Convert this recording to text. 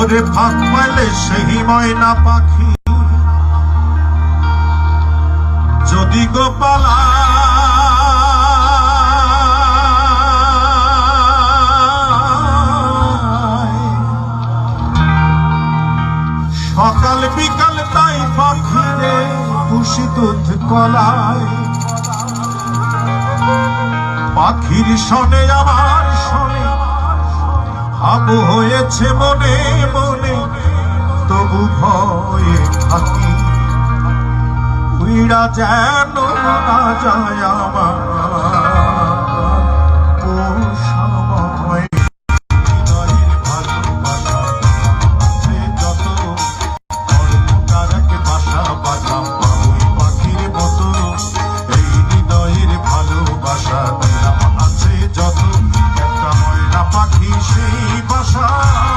ওরে ফাঁক পাইলে সেই ময়না পাখি। যদি গোপালা সকাল বিকাল তাই পাখিরে খুশি দুধ কলায় পাখির সনে আমার সনে হাবু হয়েছে মনে মনে তবু ভয়ে থাকি। উইড়া যেন না যায় সেই বাসা।